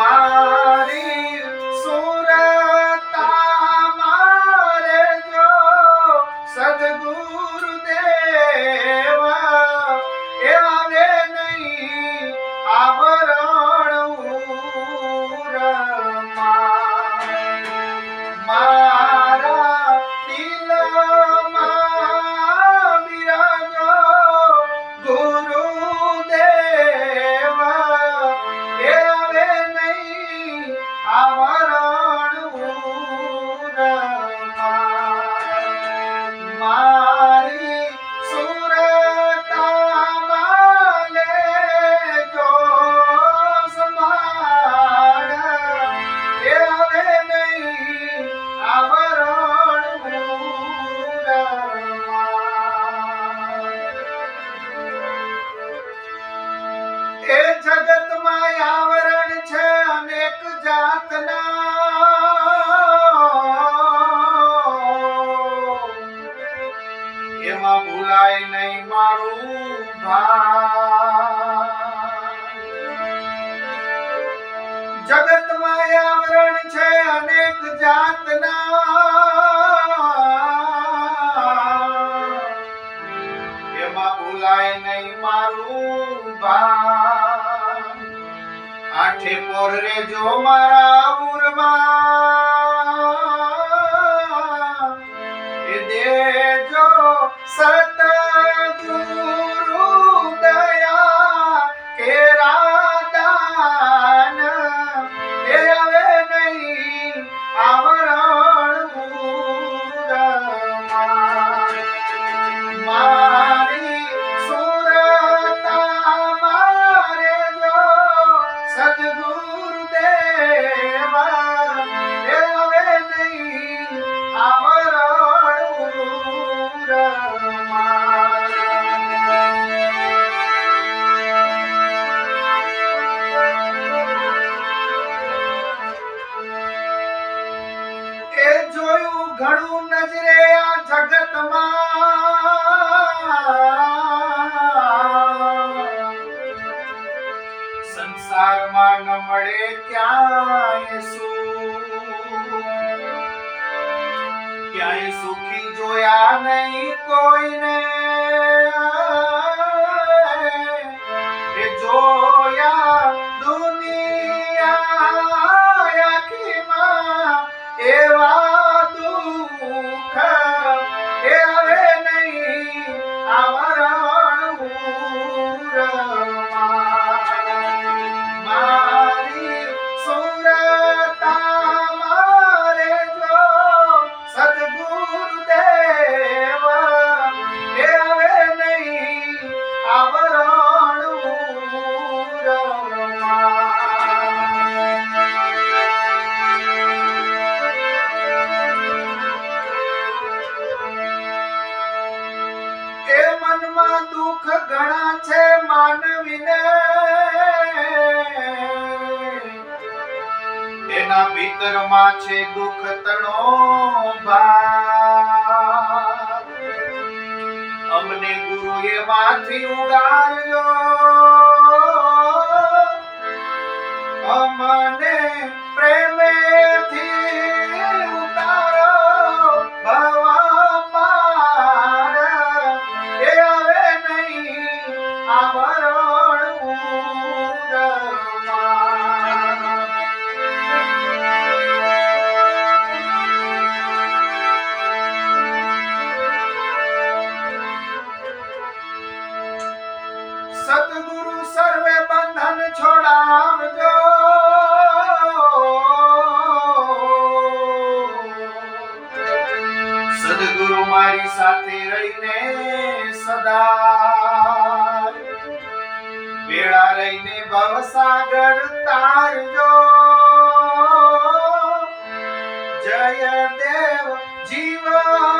মা એક જાતના એમાં ભૂલાય નહીં મારું જગતમાં આવરણ છે અનેક જાતના એમાં ભૂલાય નહીં મારું ભા মাঠে পড়রে জমারা উর্বা ઘણું નજરે આ જગતમાં. સંસારમાં ન મળે ક્યાંય સુખ. ક્યાંય સુખી જોયા નહીં કોઈને. દુઃખ ઘણા છે માનવીને. એના ભીતરમાં છે દુઃખ તણો ભાર. અમને ગુરુ એમાંથી ઉગાર્યો અમને પ્રેમેથી ઉતારો સર્વે બંધન છોડાવજો. સદગુરુ મારી સાથે રહીને સદા બેડા રહીને ભવસાગર તારજો. જય દેવ જીવન